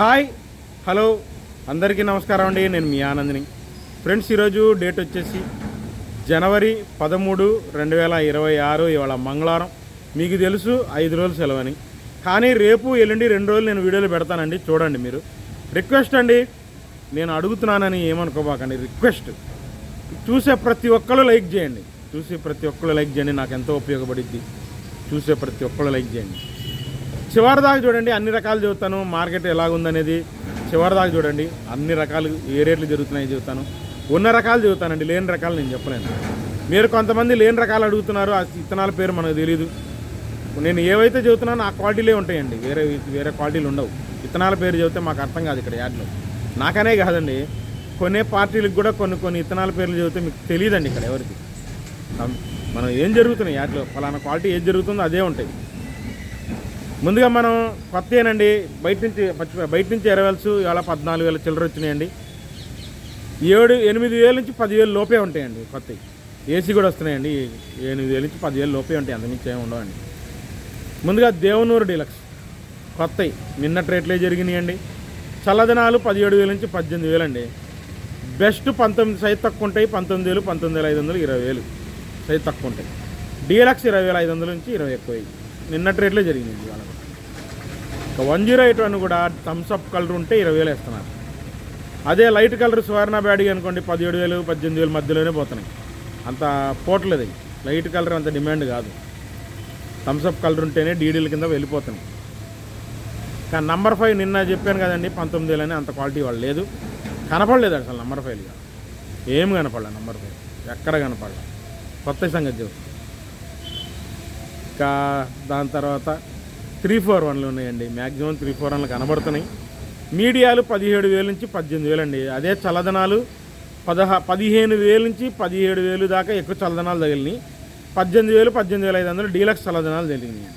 Hi hello అందరికీ నమస్కారం అండి. నేను మీ ఆనందిని. ఫ్రెండ్స్ ఈరోజు డేట్ వచ్చేసి జనవరి పదమూడు రెండు వేల ఇరవై ఆరు ఇవాళ మంగళవారం. మీకు తెలుసు ఐదు రోజులు సెలవని. కానీ రేపు ఎల్లుండి రెండు రోజులు నేను వీడియోలు పెడతానండి. చూడండి మీరు. రిక్వెస్ట్ అండి నేను అడుగుతున్నానని ఏమనుకోబాకండి. రిక్వెస్ట్. చూసే ప్రతి ఒక్కరు లైక్ చేయండి. చూసే ప్రతి ఒక్కరు లైక్ చేయండి. నాకు ఎంతో ఉపయోగపడిద్ది. చూసే ప్రతి ఒక్కరు లైక్ చేయండి. చివరి దాకా చూడండి అన్ని రకాలు చెబుతాను. మార్కెట్ ఎలాగుందనేది చివరి దాకా చూడండి. అన్ని రకాలు ఏ రేట్లు జరుగుతున్నాయి చెబుతాను. ఉన్న రకాలు చెబుతానండి లేని రకాలు నేను చెప్పలేను. మీరు కొంతమంది లేని రకాలు అడుగుతున్నారు ఆ విత్తనాల పేరు మనకు తెలియదు నేను ఏవైతే చెబుతున్నానో ఆ క్వాలిటీలే ఉంటాయండి. వేరే వేరే క్వాలిటీలు ఉండవు. విత్తనాల పేరు చెబితే మాకు అర్థం కాదు ఇక్కడ యాడ్లో. నాకనే కాదండి. కొనే పార్టీలకు కూడా కొన్ని కొన్ని విత్తనాల పేర్లు చెబితే మీకు తెలియదండి ఇక్కడ ఎవరికి. మనం ఏం జరుగుతున్నాయి యాడ్లో? ఫలానా క్వాలిటీ ఏం జరుగుతుందో అదే ఉంటాయి. ముందుగా మనం కొత్తేనండి బయట నుంచి బయట నుంచి ఎరవెల్స్ ఇవాళ పద్నాలుగు వేల చిల్లర వచ్చినాయండి. ఏడు ఎనిమిది వేల నుంచి పదివేలు లోపే ఉంటాయండి కొత్తవి ఏసీ కూడా వస్తున్నాయండి ఎనిమిది వేల నుంచి పదివేలు లోపే ఉంటాయి అంతమించి ఏమి ఉండవండి. ముందుగా దేవనూరు డీలక్స్ కొత్తవి నిన్నటి రేట్లే జరిగినాయండి. చల్లదనాలు పదిహేడు వేల నుంచి పద్దెనిమిది వేలు అండి బెస్ట్ పంతొమ్మిది సైజ్ తక్కువ ఉంటాయి పంతొమ్మిది వేలు పంతొమ్మిది వేల ఐదు వందలు ఇరవై వేలు సైజ్ తక్కువ ఉంటాయి. డీలక్స్ ఇరవై వేల ఐదు వందల నుంచి ఇరవై ఎక్కువ నిన్నటి రేట్లే జరిగింది ఇవాళ ఇక వన్ జీరో ఎయిట్ వన్ కూడా థమ్స్ అప్ కలర్ ఉంటే ఇరవై వేలు వేస్తున్నారు. అదే లైట్ కలర్ సువర్ణ బ్యాడీ అనుకోండి పదిహేడు వేలు పద్దెనిమిది వేలు మధ్యలోనే పోతున్నాయి. అంత పోట్లేదు అవి లైట్ కలర్ అంత డిమాండ్ కాదు. థమ్స్ అప్ కలర్ ఉంటేనే డీడీల కింద వెళ్ళిపోతున్నాయి. కానీ నంబర్ ఫైవ్ నిన్న చెప్పాను కదండి పంతొమ్మిది వేలని అంత క్వాలిటీ వాళ్ళు లేదు. కనపడలేదు అసలు నంబర్ ఫైవ్ ఏం కనపడలే నంబర్ ఫైవ్ ఎక్కడ కనపడలే. కొత్త సంగతి చెప్పు ఇంకా దాని తర్వాత త్రీ ఫోర్ వన్లు ఉన్నాయండి. మ్యాక్సిమం త్రీ ఫోర్ వన్లు కనబడుతున్నాయి. మీడియాలు పదిహేడు వేల నుంచి పద్దెనిమిది వేలు అండి. అదే చల్లదనాలు పదహా పదిహేను వేల నుంచి పదిహేడు వేలు దాకా ఎక్కువ చల్లదనాలు తగిలినాయి. పద్దెనిమిది వేలు పద్దెనిమిది వేల ఐదు వందలు డీలక్స్ చల్లదనాలు తగిలినాయి.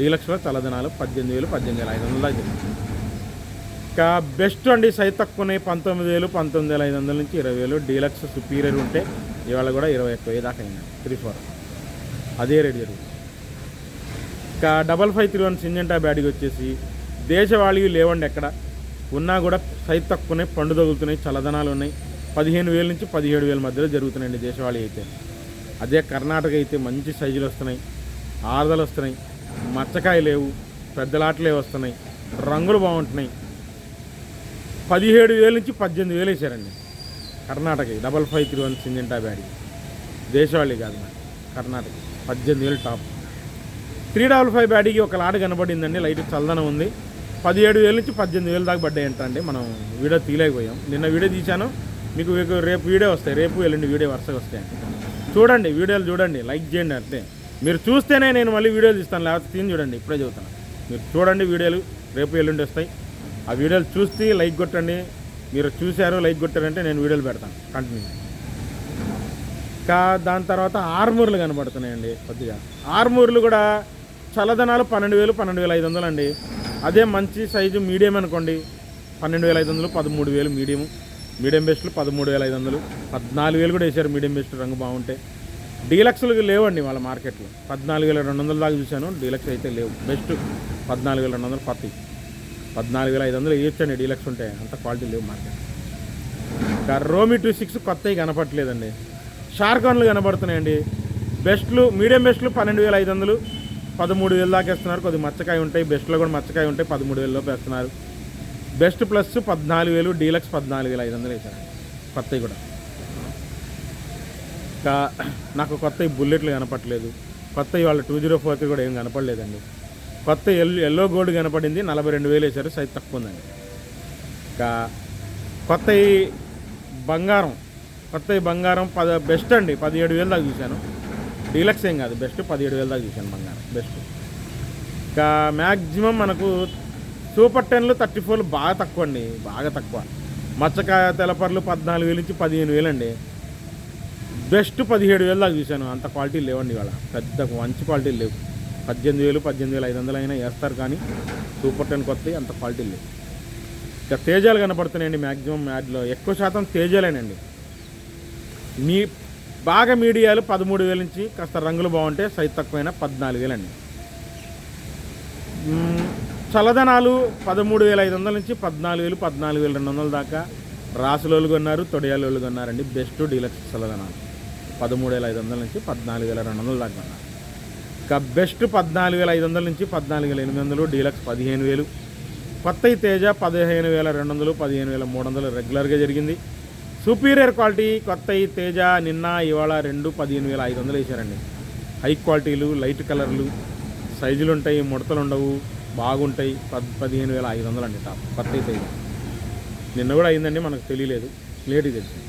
డీలక్స్లో చల్లదనాలు పద్దెనిమిది వేలు పద్దెనిమిది వేల ఐదు వందలు దాకా ఇంకా బెస్ట్ అండి సై తక్కువనే పంతొమ్మిది వేలు పంతొమ్మిది వేల ఐదు వందల నుంచి ఇరవై వేలు డీలక్స్ సుపీరియర్ ఉంటే ఇవాళ కూడా ఇరవై ఎక్కువ దాకా అయింది త్రీ ఫోర్. అదే రేట్ జరుగుతుంది. ఇంకా double five three one Syngenta బ్యాడ్కి వచ్చేసి దేశవాళీ లేవండి ఎక్కడ. ఉన్నా కూడా సైజ్ తక్కువనే పండు తగులుతున్నాయి చల్లదనాలు ఉన్నాయి. పదిహేను వేల నుంచి పదిహేడు వేల మధ్యలో జరుగుతున్నాయండి దేశవాళీ అయితే. అదే కర్ణాటక అయితే మంచి సైజులు వస్తున్నాయి. ఆరుదలు వస్తున్నాయి. మచ్చకాయ లేవు పెద్దలాటలే వస్తున్నాయి. రంగులు బాగుంటున్నాయి. పదిహేడు వేల నుంచి పద్దెనిమిది వేలు వేసారండి Karnataka double five three one Syngenta బ్యాడీ దేశవాళీ కాదు మరి కర్ణాటక. పద్దెనిమిది వేలు టాప్. త్రీ డబల్ ఫైవ్ బ్యాడీకి ఒక లాట కనబడిందండి. లైట్ చల్లదనం ఉంది. పదిహేడు వేల నుంచి పద్దెనిమిది వేలు దాకా పడ్డాయంట అండి. మనం వీడియో తీయలేకపోయాం. నిన్న వీడియో తీశాను. మీకు రేపు వీడియో వస్తాయి. రేపు ఎల్లుండి వీడియో వరుసగా వస్తాయి. చూడండి వీడియోలు చూడండి. లైక్ చేయండి అంతే. మీరు చూస్తేనే నేను మళ్ళీ వీడియోలు తీస్తాను. లేకపోతే తీని చూడండి. ఇప్పుడే చదువుతాను మీరు చూడండి వీడియోలు. రేపు ఎల్లుండి వస్తాయి. ఆ వీడియోలు చూస్తే లైక్ కొట్టండి. మీరు చూశారు లైక్ కొట్టారంటే నేను వీడియోలు పెడతాను. కంటిన్యూ ఇంకా దాని తర్వాత ఆర్మూర్లు కనబడుతున్నాయండి కొద్దిగా. ఆర్మూర్లు కూడా చల్లదనాలు పన్నెండు వేలు పన్నెండు వేల ఐదు వందలు అండి. అదే మంచి సైజు మీడియం అనుకోండి. పన్నెండు వేల ఐదు వందలు పదమూడు వేలు మీడియం. మీడియం బెస్ట్లు పదమూడు వేల ఐదు వందలు పద్నాలుగు వేలు కూడా వేశారు మీడియం బెస్ట్ రంగు బాగుంటే. డీలక్స్లు లేవండి వాళ్ళ మార్కెట్లో. పద్నాలుగు వేల రెండు వందల దాకా చూశాను డీలక్స్ అయితే లేవు. బెస్ట్ పద్నాలుగు వేల రెండు వందలు పత్తి. పద్నాలుగు వేల ఐదు వందలు వేయొచ్చండి డీలక్స్ ఉంటాయి అంత క్వాలిటీ లేవు మార్కెట్. ఇంకా రోమి టూ సిక్స్ కొత్తవి కనపడలేదండి షార్కాన్లు కనబడుతున్నాయండి. బెస్ట్లు మీడియం బెస్ట్లు పన్నెండు వేల ఐదు వందలు పదమూడు వేలు దాకా ఇస్తున్నారు కొద్ది మచ్చకాయ ఉంటాయి. బెస్ట్లో కూడా మచ్చకాయ ఉంటాయి. పదమూడు వేల వేస్తున్నారు. బెస్ట్ ప్లస్ పద్నాలుగు వేలు డీలక్స్ పద్నాలుగు వేలు ఐదు వందలు వేసారు కొత్తవి కూడా. ఇంకా నాకు కొత్త బుల్లెట్లు కనపట్లేదు కొత్త వాళ్ళ టూ జీరో ఫోర్కి కూడా ఏం కనపడలేదండి. కొత్త ఎల్లో ఎల్లో గోల్డ్ కనపడింది. నలభై రెండు వేలు వేసారు సైజ్ తక్కువ ఉందండి. ఇంకా కొత్త బంగారం. కొత్త బంగారం పద బెస్ట్ అండి. పదిహేడు వేలు దాకా చూశాను. డీలక్స్ ఏం కాదు. బెస్ట్ పదిహేడు వేలు దాకా చూశాను బంగారం. బెస్ట్. ఇంకా మ్యాక్సిమం మనకు సూపర్ టెన్లు థర్టీ ఫోర్లు బాగా తక్కువ అండి. బాగా తక్కువ. మచ్చకాయ తెలపర్లు పద్నాలుగు వేలు నుంచి పదిహేను వేలు అండి. బెస్ట్ పదిహేడు వేలు దాకా చూశాను అంత క్వాలిటీ లేవండి ఇవాళ. పెద్ద మంచి క్వాలిటీ లేవు. పద్దెనిమిది వేలు పద్దెనిమిది వేలు ఐదు వందలు అయినా వేస్తారు కానీ సూపర్ టెన్ కొత్త అంత క్వాలిటీ లేవు. ఇక తేజాలు కనపడుతున్నాయండి మ్యాక్సిమం యాడ్లో. ఎక్కువ శాతం తేజాలేనండి. మీ బాగా మీడియాలు పదమూడు వేల నుంచి కాస్త రంగులు బాగుంటే సైజ్ తక్కువైనా పద్నాలుగు వేలండి చల్లదనాలు పదమూడు వేల ఐదు వందల నుంచి పద్నాలుగు వేలు పద్నాలుగు వేల రెండు వందల దాకా. రాసులోళ్ళు కొన్నారు తొడియాలోళ్ళు కొన్నారండి. బెస్ట్ డీలక్స్ చల్లదనాలు. పదమూడు వేల ఐదు వందల నుంచి పద్నాలుగు వేల రెండు వందల దాకా కొన్నారు. ఇక బెస్ట్ పద్నాలుగు వేల ఐదు వందల నుంచి పద్నాలుగు వేల ఎనిమిది వందలు డీలక్స్ పదిహేను వేలు. కొత్త తేజ పదిహేను వేల రెండు వందలు పదిహేను వేల మూడు వందలు రెగ్యులర్గా జరిగింది. సుపీరియర్ క్వాలిటీ కొత్త తేజ నిన్న ఇవాళ రెండు పదిహేను వేల ఐదు వందలు వేశారండి. హై క్వాలిటీలు లైట్ కలర్లు సైజులు ఉంటాయి ముడతలు ఉండవు బాగుంటాయి. పద్ పదిహేను వేల ఐదు వందలు అండి టాప్ కొత్త తేజ. నిన్న కూడా అయిందండి మనకు తెలియలేదు. లేట్ తెలిసింది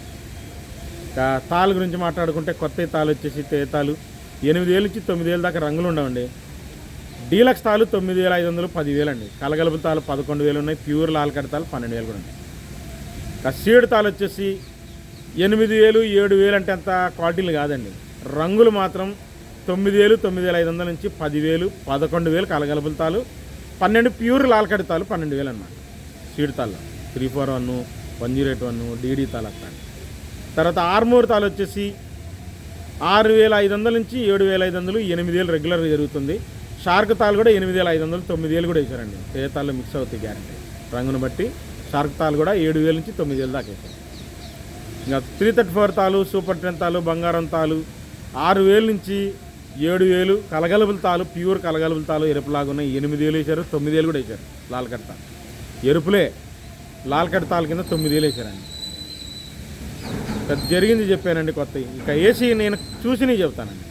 తాలు గురించి మాట్లాడుకుంటే కొత్త తాళ్ళు వచ్చేసి తేతాలు ఎనిమిది వేలు నుంచి తొమ్మిది వేల దాకా రంగులు ఉండవండి. డీలక్స్ తాలు తొమ్మిది వేల ఐదు వందలు పదివేలు అండి కలగలుపు తాలు పదకొండు వేలు ఉన్నాయి. ప్యూర్ లాల్ కడతాలు పన్నెండు వేలు కూడా ఉన్నాయి. ఇంకా సీడ్ తాలు వచ్చేసి ఎనిమిది వేలు ఏడు వేలు అంటే అంత క్వాలిటీలు కాదండి. రంగులు మాత్రం తొమ్మిది వేలు తొమ్మిది వేల ఐదు వందల నుంచి పదివేలు పదకొండు వేలు కలగలుపుల తాలు పన్నెండు ప్యూర్ లాల్కడి తాలు పన్నెండు వేలు అన్నమాట. సీడ్ తాళ్ళు three four one one zero eight one DD తాలు అట్లా. తర్వాత ఆర్మూర్ తాలు వచ్చేసి ఆరు వేల ఐదు వందల నుంచి ఏడు వేల ఐదు వందలు ఎనిమిది వేలు రెగ్యులర్గా జరుగుతుంది. షార్క్ తాలు కూడా ఎనిమిది వేల ఐదు వందలు తొమ్మిది వేలు కూడా వేశారండి. ఏ తాళ్ళు మిక్స్ అవుతాయి గ్యారంటీ. రంగును బట్టి షార్క్ తాలు కూడా ఏడు వేల నుంచి తొమ్మిది వేలు దాకా వేశారు. ఇంకా త్రీ థర్టీ ఫోర్ తాలు సూపర్ టెన్ తాలు బంగారం తాలు ఆరు వేలు నుంచి ఏడు వేలు కలగలుపుల తాలు ప్యూర్ కలగలుపుల తాలు ఎరుపులాగా ఉన్నాయి. ఎనిమిది వేలు వేశారు తొమ్మిది వేలు కూడా వేశారు లాల్కట్ తాలు. ఎరుపులే లాల్కట్ తాలు కింద తొమ్మిది వేలు వేశారండి. జరిగింది చెప్పానండి కొత్త ఇక ఏసీ నేను చూసినవి చెప్తానండి.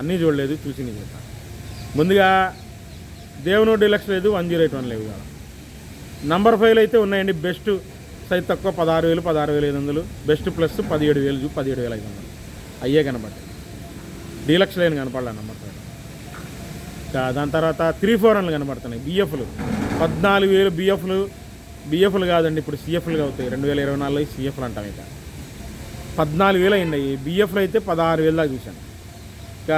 అన్నీ చూడలేదు చూసినవి చెప్తాను. ముందుగా దేవనోడ్ డిలక్స్ లేదు వన్ జీరో ఎయిట్ వన్ లేవు కదా నంబర్ ఫైవ్లు అయితే ఉన్నాయండి. బెస్ట్ సైజ్ తక్కువ పదహారు వేలు పదహారు వేల ఐదు వందలు. బెస్ట్ ప్లస్ పదిహేడు వేలు పదిహేడు వేల ఐదు వందలు. అయ్యే కనపడ్డాయి డీలక్స్ లేని కనపడలే నంబర్ ఫైవ్ ఇంకా దాని తర్వాత త్రీ ఫోర్ వన్లు కనబడుతున్నాయి బిఎఫ్లు పద్నాలుగు వేలు బిఎఫ్లు బిఎఫ్లు కాదండి ఇప్పుడు సిఎఫ్లుగా అవుతాయి. రెండు వేల ఇరవై నాలుగులో సిఎఫ్లు అంటాం ఇక. పద్నాలుగు వేలు అయింది బిఎఫ్లు అయితే పదహారు వేలు దాకా చూశాను. ఇక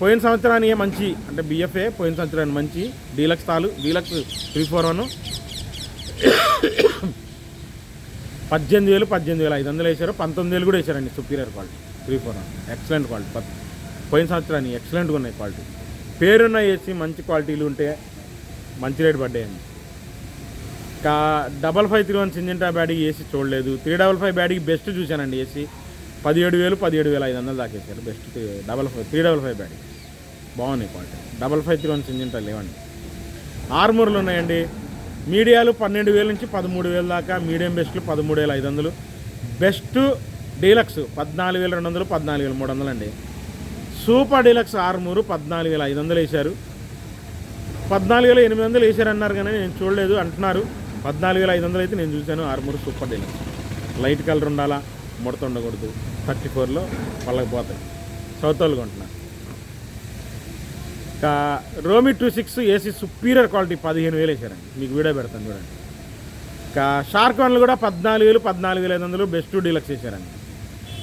పోయిన సంవత్సరానికి మంచి అంటే బిఎఫ్ఏ పోయిన సంవత్సరానికి మంచి డీలక్స్ తాలు డీలక్స్ త్రీ ఫోర్ వన్. పద్దెనిమిది వేలు పద్దెనిమిది వేలు ఐదు వందలు వేశారు. పంతొమ్మిది వేలు కూడా వేశారండి superior quality three four one. Excellent quality పోయిన సంవత్సరానికి ఎక్సలెంట్గా ఉన్నాయి క్వాలిటీ పేరున్న ఏసీ మంచి క్వాలిటీలు ఉంటే మంచి రేటు పడ్డాయండి. ఇంకా double five three one Syngenta బ్యాడీకి AC చూడలేదు. త్రీ డబల్ ఫైవ్ బ్యాడీకి బెస్ట్ చూశానండి ఏసీ పదిహేడు వేలు పదిహేడు వేల ఐదు వందలు దాకేసారు best double five three double five బ్యాడీ బాగున్నాయి quality. Double five three one Syngenta లేవండి. ఆర్మూర్లు ఉన్నాయండి. మీడియాలు పన్నెండు వేల నుంచి పదమూడు వేల దాకా మీడియం బెస్ట్లు పదమూడు వేల ఐదు వందలు. బెస్ట్ డీలక్స్ పద్నాలుగు వేల రెండు వందలు పద్నాలుగు వేల మూడు వందలు అండి. సూపర్ డీలక్స్ ఆర్మూరు పద్నాలుగు వేల ఐదు వందలు వేశారు. పద్నాలుగు వేల ఎనిమిది వందలు వేశారు అన్నారు కానీ నేను చూడలేదు అంటున్నారు. పద్నాలుగు వేల ఐదు వందలు అయితే నేను చూశాను Armoor super deluxe light colour ఉండాలా? ముడత ఉండకూడదు థర్టీ ఫోర్లో వాళ్ళకి పోతాయి. సౌత్ వాళ్ళు కొంటున్నారు ఇంకా రోమి two six AC superior quality పదిహేను వేలు వేసారండి మీకు వీడియో పెడతాను చూడండి. ఇంకా షార్క్ వన్లు కూడా పద్నాలుగు వేలు పద్నాలుగు వేల ఐదు వందలు బెస్ట్ డీలక్స్ వేసారండి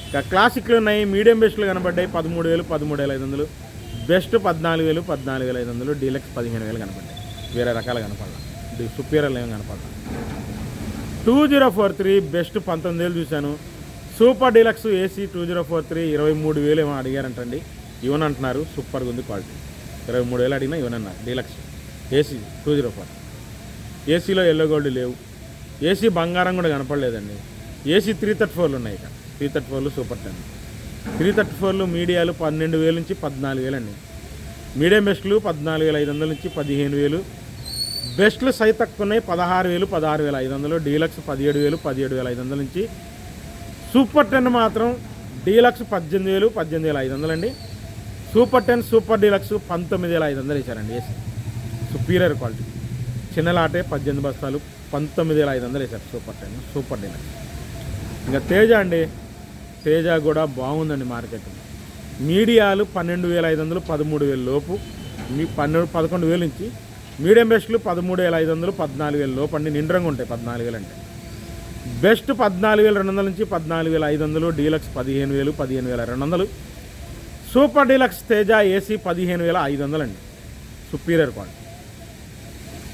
ఇంకా క్లాసిక్లు ఉన్నాయి మీడియం బెస్ట్లు కనబడ్డాయి పదమూడు వేలు పదమూడు వేల ఐదు వందలు. బెస్ట్ పద్నాలుగు వేలు పద్నాలుగు వేల ఐదు వందలు డీలక్స్ పదిహేను వేలు కనపడ్డాయి వేరే రకాలు కనపడాలి. సుపీరియర్లు ఏమి కనపడాలి. Two zero four three best పంతొమ్మిది వేలు చూశాను. Super deluxe AC two zero four three ఇరవై మూడు వేలు ఏమో అడిగారంటండి. ఇవన్ అంటున్నారు సూపర్గా ఉంది క్వాలిటీ. ఇరవై మూడు వేలు అడిగినా ఇవ్వనన్నారు deluxe AC two zero four ఏసీలో ఎల్లో గోల్డ్ లేవు. ఏసీ బంగారం కూడా కనపడలేదండి. ఏసీ త్రీ థర్టీ ఫోర్లు ఉన్నాయి ఇక త్రీ థర్టీ ఫోర్లు సూపర్ టెన్. త్రీ థర్టీ ఫోర్లు మీడియాలు పన్నెండు వేల నుంచి పద్నాలుగు వేలు అండి మీడియం బెస్ట్లు పద్నాలుగు వేల ఐదు వందల నుంచి పదిహేను వేలు. బెస్ట్లు సై తక్కువ ఉన్నాయి. పదహారు వేలు పదహారు వేల ఐదు వందలు. డీలక్స్ పదిహేడు వేలు పదిహేడు వేల ఐదు వందల నుంచి సూపర్ టెన్ మాత్రం డీలక్స్ పద్దెనిమిది వేలు పద్దెనిమిది వేల ఐదు వందలు అండి సూపర్ టెన్ సూపర్ డీలక్స్ పంతొమ్మిది వేల ఐదు వందలు వేశారండి. ఏసీ సుపీరియర్ క్వాలిటీ చిన్న లాటే పద్దెనిమిది బస్తాలు పంతొమ్మిది వేల ఐదు వందలు వేశారు సూపర్ టెన్ సూపర్ డీలక్స్. ఇంకా తేజ అండి. తేజ కూడా బాగుందండి మార్కెట్. మీడియాలు పన్నెండు వేల ఐదు వందలు పదమూడు వేల లోపు. మీ పన్నెండు పదకొండు వేలు నుంచి మీడియం బెస్ట్లు పదమూడు వేల ఐదు వందలు పద్నాలుగు వేల లోపు అండి. నిండ్రంగా ఉంటాయి పద్నాలుగు వేలు అంటే. బెస్ట్ పద్నాలుగు వేల రెండు వందల నుంచి పద్నాలుగు వేల ఐదు వందలు డీలక్స్ పదిహేను వేలు పదిహేను వేల రెండు వందలు. సూపర్ డీలక్స్ తేజ ఏసీ పదిహేను వేల ఐదు వందలు అండి superior quality.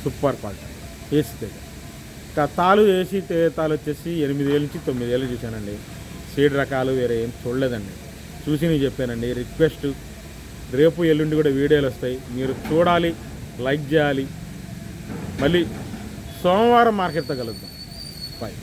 Super quality. AC Teja. ఇంకా తాలు ఏసీ తే తాలు వచ్చేసి ఎనిమిది వేల నుంచి తొమ్మిది వేలు చూశానండి. సీడ్ రకాలు వేరే ఏం చూడలేదండి. చూసి నేను చెప్పానండి రిక్వెస్ట్. రేపు ఎల్లుండి కూడా వీడియోలు వస్తాయి. మీరు చూడాలి లైక్ చేయాలి. మళ్ళీ సోమవారం మార్కెట్తో కలుద్దాం. బాయ్